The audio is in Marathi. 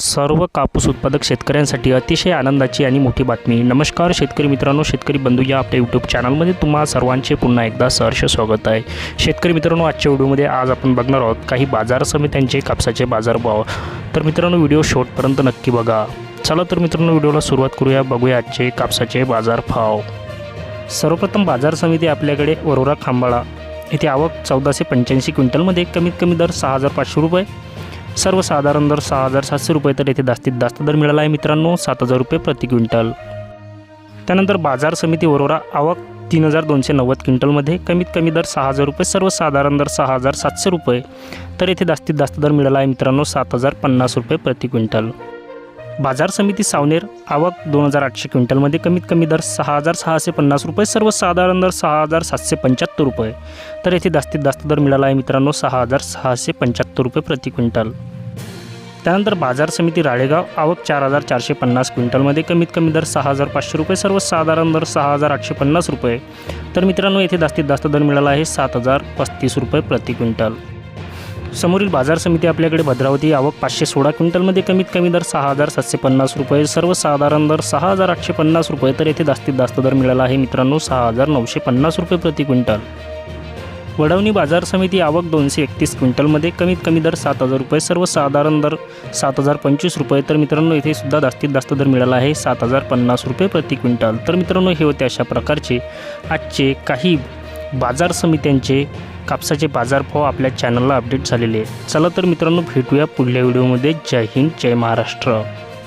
सर्व कापूस उत्पादक शेतकऱ्यांसाठी अतिशय आनंदाची आणि मोठी बातमी. नमस्कार शेतकरी मित्रांनो शेतकरी बंधू या आपल्या यूट्यूब चॅनलमध्ये तुम्हा सर्वांचे पुन्हा एकदा सहर्ष स्वागत आहे. शेतकरी मित्रांनो आजच्या व्हिडिओमध्ये आज आपण बघणार आहोत काही बाजार समित्यांचे कापसाचे बाजारभाव. तर मित्रांनो व्हिडिओ शेवटपर्यंत नक्की बघा. चला तर मित्रांनो व्हिडिओला सुरुवात करूया. बघूया आजचे कापसाचे बाजारभाव. सर्वप्रथम बाजार समिती आपल्याकडे वरोरा खांबाळा. येथे आवक चौदाशे पंच्याऐंशी क्विंटलमध्ये कमीत कमी दर सहा हजार पाचशे रुपये सर्वसाधारण दर सहा हजार सातशे रुपये तर येथे जास्तीत जास्त दर मिळाला आहे मित्रांनो. सात हजार रुपये प्रति क्विंटल. त्यानंतर बाजार समिती वरोरा आवक तीन हजार दोनशे नव्वद क्विंटलमध्ये. कमीत कमी दर सहा हजार रुपये सर्वसाधारण दर सहा हजार सातशे रुपये. तर येथे जास्तीत जास्त दर मिळाला आहे मित्रांनो सात हजार पन्नास रुपये प्रति क्विंटल. बाजार समिती सावनेर आवक दोन हजार आठशे क्विंटलमध्ये कमीत कमी दर सहा हजार सहाशे पन्नास रुपये सर्वसाधारण दर सहा हजार सातशे पंच्याहत्तर रुपये. तर येथे जास्तीत जास्त दर मिळाला आहे मित्रांनो सहा हजार सहाशे पंच्याहत्तर रुपये प्रति क्विंटल. त्यानंतर बाजार समिती राळेगाव आवक चार हजार चारशे पन्नास क्विंटलमध्ये कमीत कमी दर सहा हजार पाचशे रुपये सर्वसाधारण दर सहा हजार आठशे पन्नास रुपये. तर मित्रांनो येथे जास्तीत जास्त दर मिळाला आहे सात हजार पस्तीस रुपये प्रति क्विंटल. समोरील बाजार समिती आपल्याकडे भद्रावती आवक पाचशे सोळा क्विंटलमध्ये कमीत कमी दर सहा हजार सातशे पन्नास रुपये सर्वसाधारण दर सहा हजार आठशे पन्नास रुपये तर येथे जास्तीत जास्त दर मिळाला आहे मित्रांनो सहा हजार नऊशे पन्नास रुपये प्रति क्विंटल. वडवणी बाजार समिती आवक दोनशे एकतीस क्विंटलमध्ये कमीत कमी दर सात हजार रुपये सर्वसाधारण दर सात हजार पंचवीस रुपये तर मित्रांनो इथे सुद्धा जास्तीत जास्त दर मिळाला आहे सात हजार पन्नास रुपये प्रति क्विंटल. तर मित्रांनो हे होते अशा प्रकारचे आजचे काही बाजार समित्यांचे कापसाचे बाजारभाव आपल्या चॅनलला अपडेट झालेले आहे चला तर मित्रांनो भेटूया पुढल्या व्हिडिओमध्ये जय हिंद जय महाराष्ट्र.